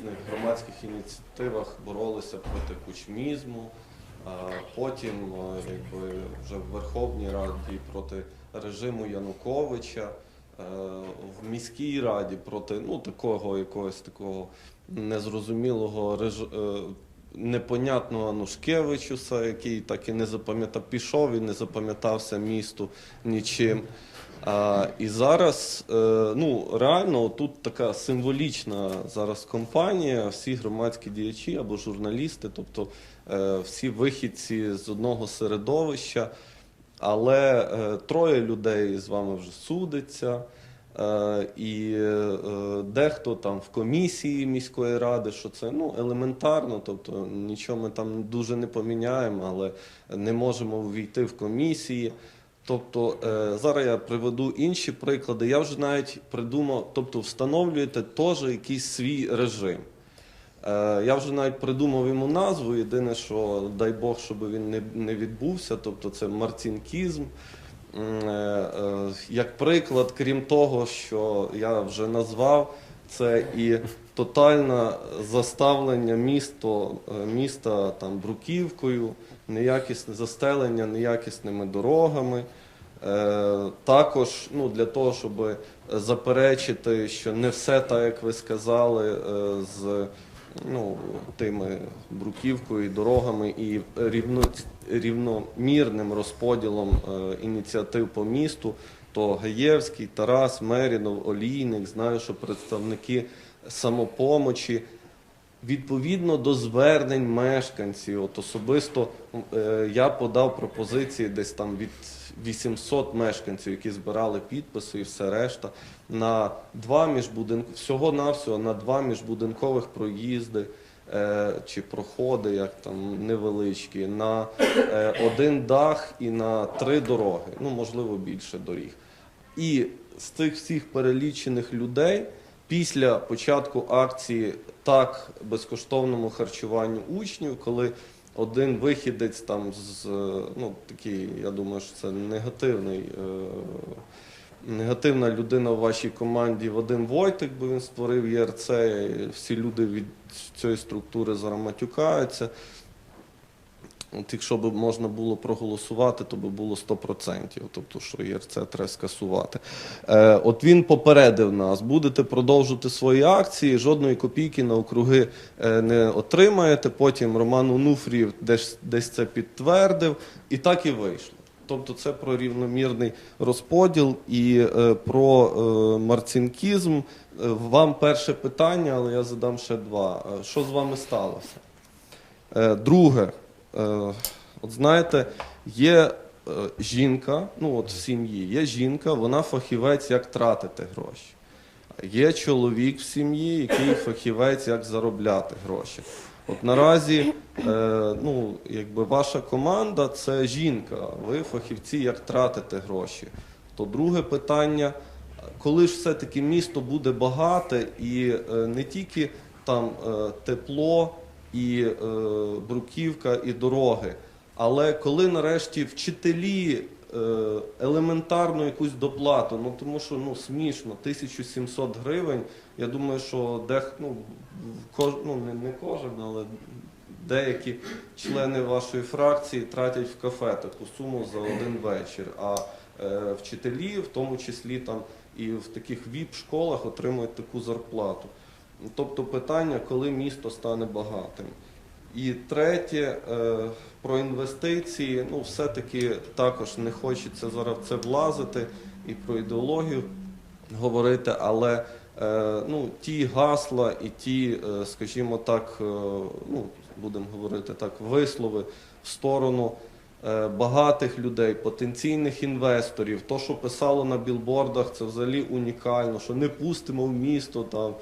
різних громадських ініціативах боролися проти кучмізму, а потім е, якби, вже в Верховній Раді проти режиму Януковича, е, в міській раді проти ну, такого якогось такого незрозумілого реж... е, непонятного Анушкевичуса, який так і не запам'ятав, пішов і не запам'ятався місту нічим. А, і зараз, е, ну реально, тут така символічна зараз компанія, всі громадські діячі або журналісти, тобто е, всі вихідці з одного середовища, але е, троє людей з вами вже судиться. І дехто там в комісії міської ради, що це ну елементарно, тобто нічого ми там дуже не поміняємо, але не можемо увійти в комісії. Тобто е, зараз я приведу інші приклади. Я вже навіть придумав, тобто встановлюєте теж якийсь свій режим. Е, я вже навіть придумав йому назву. Єдине, що дай Бог, щоб він не, відбувся, тобто це марцінкізм. Е, Як приклад, крім того, що я вже назвав, це і тотальне заставлення місто, е, міста там, бруківкою, неякісне застелення неякісними дорогами. Е, Також ну, для того, щоб заперечити, що не все так, як ви сказали, е, з ну, тими бруківкою і дорогами і рівно, рівномірним розподілом ініціатив по місту, то Гаєвський, Тарас, Мерінов, Олійник, знаю, що представники самопомочі. Відповідно до звернень мешканців, от особисто е, я подав пропозиції десь там від 800 мешканців, які збирали підписи і все решта, на два міжбудинк... всього навсього на два міжбудинкових проїзди чи проходи, як там невеличкі, на е, один дах і на три дороги, ну можливо більше доріг. І з цих всіх перелічених людей після початку акції так безкоштовному харчуванню учнів, коли один вихідець там з е, ну такий, я думаю, що це негативний. е, Негативна людина в вашій команді Вадим Войтик, бо він створив ЄРЦ, всі люди від цієї структури зараз матюкаються. От якщо б можна було проголосувати, то би було 100%, тобто, що ЄРЦ треба скасувати. Е, от він попередив нас, будете продовжувати свої акції, жодної копійки на округи е, не отримаєте. Потім Роман Онуфрієв десь, десь це підтвердив, і так і вийшло. Тобто це про рівномірний розподіл і е, про е, марцинкізм. Е, Вам перше питання, але я задам ще два. Що з вами сталося? Друге, от знаєте, є жінка, ну от в сім'ї, є жінка, вона фахівець, як тратити гроші. Є чоловік в сім'ї, який фахівець, як заробляти гроші. От наразі, е, ну, якби ваша команда це жінка, ви фахівці, як тратити гроші. То друге питання, коли ж все-таки місто буде багате і е, не тільки там е, тепло і е, бруківка і дороги, але коли нарешті вчителі елементарну якусь доплату, ну тому що ну смішно, 1700 гривень. Я думаю, що дех, ну, кож, ну не, не кожен, але деякі члени вашої фракції тратять в кафе таку суму за один вечір. А е, вчителі, в тому числі там і в таких ВІП-школах отримують таку зарплату. Тобто питання, коли місто стане багатим. І третє, е, про інвестиції. Ну, все-таки також не хочеться зараз в це влазити і про ідеологію говорити, але е, ну, ті гасла і ті, е, скажімо так, ну, будемо говорити так, вислови в сторону багатих людей, потенційних інвесторів. То, що писало на білбордах, це взагалі унікально, що не пустимо в місто там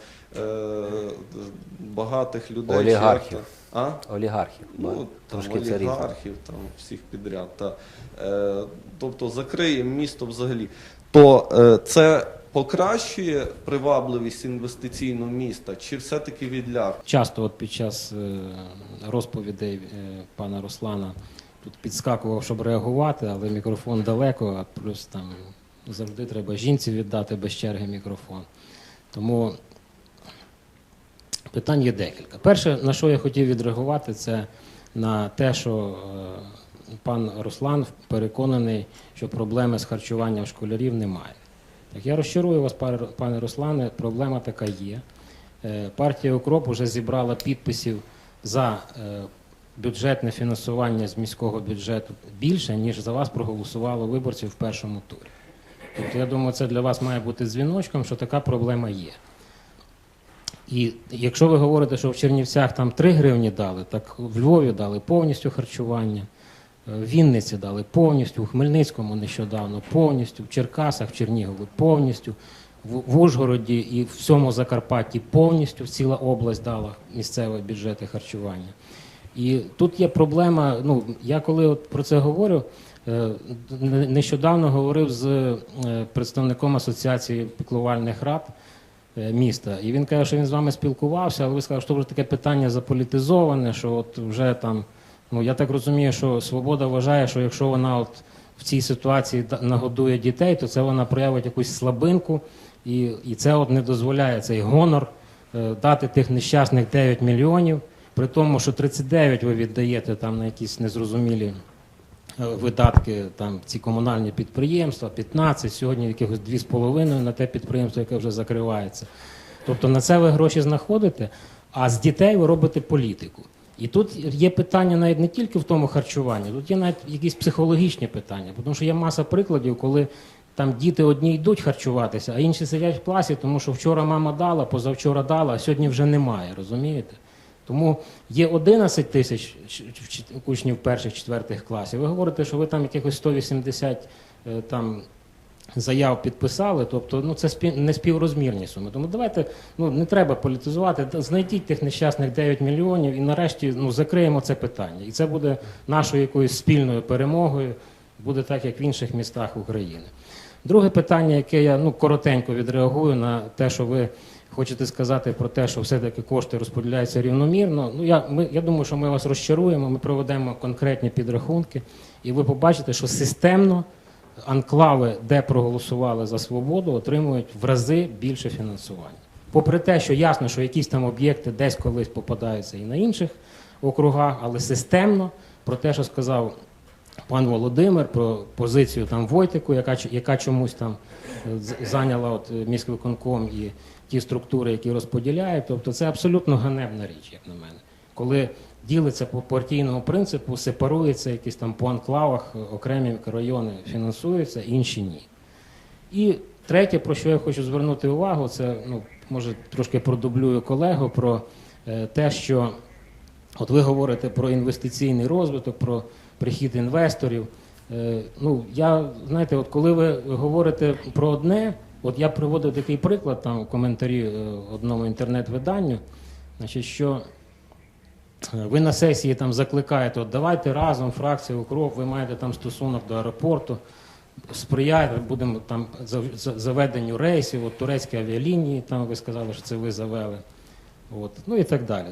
багатих людей. Олігархів. А? Олігархів. Ну, там, трошки олігархів, там всіх підряд. Та. Е, тобто закриємо місто взагалі. То е, це покращує привабливість інвестиційного міста, чи все-таки відляг? Часто от під час е, розповідей е, пана Руслана тут підскакував, щоб реагувати, але мікрофон далеко, а плюс там завжди треба жінці віддати без черги мікрофон. Тому Питань є декілька. Перше, на що я хотів відреагувати, це на те, що е, пан Руслан переконаний, що проблеми з харчуванням школярів немає. Так я розчарую вас, пане- Руслане, проблема така є. Е, Партія Укроп вже зібрала підписів за е, бюджетне фінансування з міського бюджету більше, ніж за вас проголосувало виборців в першому турі. Тобто, я думаю, це для вас має бути дзвіночком, що така проблема є. І якщо ви говорите, що в Чернівцях там 3 гривні дали, так в Львові дали повністю харчування, е, в Вінниці дали повністю, у Хмельницькому нещодавно повністю, в Черкасах, в Чернігові повністю, в, Ужгороді і в всьому Закарпатті повністю ціла область дала місцеві бюджети харчування. І тут є проблема. Ну я коли от про це говорю, е, не- нещодавно говорив з е, представником асоціації піклувальних рад міста, і він каже, що він з вами спілкувався, але ви сказали, що вже таке питання заполітизоване, що от вже там. Ну я так розумію, що свобода вважає, що якщо вона от в цій ситуації нагодує дітей, то це вона проявить якусь слабинку, і, і це от не дозволяє цей гонор е, дати тих нещасних 9 мільйонів, при тому, що 39 ви віддаєте там на якісь незрозумілі е, видатки, там ці комунальні підприємства, 15, сьогодні якихось 2,5 на те підприємство, яке вже закривається. Тобто на це ви гроші знаходите, а з дітей ви робите політику. І тут є питання навіть не тільки в тому харчуванні, тут є навіть якісь психологічні питання, тому що є маса прикладів, коли там діти одні йдуть харчуватися, а інші сидять в класі, тому що вчора мама дала, позавчора дала, а сьогодні вже немає, розумієте? Тому є 11 тисяч учнів перших, четвертих класів. Ви говорите, що ви там якихось 180 е, там заяв підписали, тобто ну це спі- не співрозмірні суми. Тому давайте ну не треба політизувати. Знайдіть тих нещасних 9 мільйонів і нарешті ну закриємо це питання. І це буде нашою якоюсь спільною перемогою. Буде так, як в інших містах України. Друге питання, яке я ну коротенько відреагую на те, що ви хочете сказати про те, що все-таки кошти розподіляються рівномірно. Ну я ми я думаю, що ми вас розчаруємо. Ми проведемо конкретні підрахунки, і ви побачите, що системно анклави, де проголосували за свободу, отримують в рази більше фінансування. Попри те, що ясно, що якісь там об'єкти десь колись попадаються і на інших округах, але системно про те, що сказав пан Володимир, про позицію там Войтику, яка, яка чомусь там е, зайняла от е, міськвиконком і ті структури, які розподіляють. Тобто це абсолютно ганебна річ, як на мене. Коли ділиться по партійному принципу, сепарується якісь там по анклавах, е, окремі райони фінансуються, інші ні. І третє, про що я хочу звернути увагу, це ну, може трошки продублюю колегу про те, що от ви говорите про інвестиційний розвиток, про прихід інвесторів. Е, ну, я, знаєте, от коли ви говорите про одне, от я приводив такий приклад там в коментарі е, одному інтернет-виданню, значить, що Е, Ви на сесії там закликаєте, от давайте разом, фракція укроп, ви маєте там стосунок до аеропорту, сприяйте, будемо там за- заведенню рейсів, от турецькі авіалінії, там ви сказали, що це ви завели. От, ну і так далі.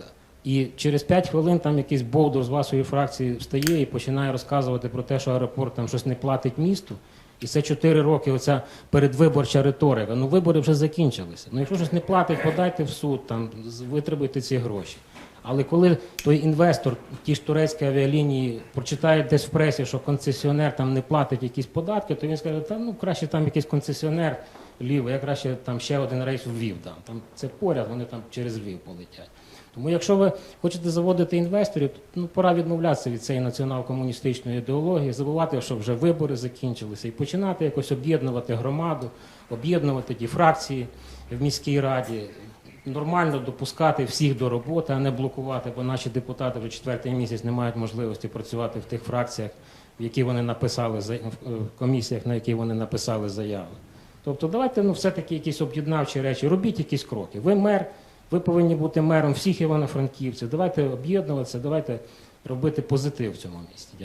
І через 5 хвилин там якийсь бовдур з вашої фракції встає і починає розказувати про те, що аеропорт там щось не платить місту. І це 4 роки оця передвиборча риторика. Ну вибори вже закінчилися. Ну якщо щось не платить, подайте в суд, там витребуйте ці гроші. Але коли той інвестор, ті ж турецькі авіалінії, прочитає десь в пресі, що концесіонер там не платить якісь податки, то він скаже, та ну краще там якийсь концесіонер лівий, я краще там ще один рейс в Львів дам. Там це поряд, вони там через Львів полетять. Тому якщо ви хочете заводити інвесторів, то ну, пора відмовлятися від цієї націонал-комуністичної ідеології, забувати, що вже вибори закінчилися, і починати якось об'єднувати громаду, об'єднувати ті фракції в міській раді, нормально допускати всіх до роботи, а не блокувати, бо наші депутати вже четвертий місяць не мають можливості працювати в тих фракціях, в які вони написали в комісіях, на які вони написали заяви. Тобто, давайте ну все-таки якісь об'єднавчі речі, робіть якісь кроки. Ви мер, ви повинні бути мером всіх івано-франківців. Давайте об'єднуватися, давайте робити позитив в цьому місті. Дякую.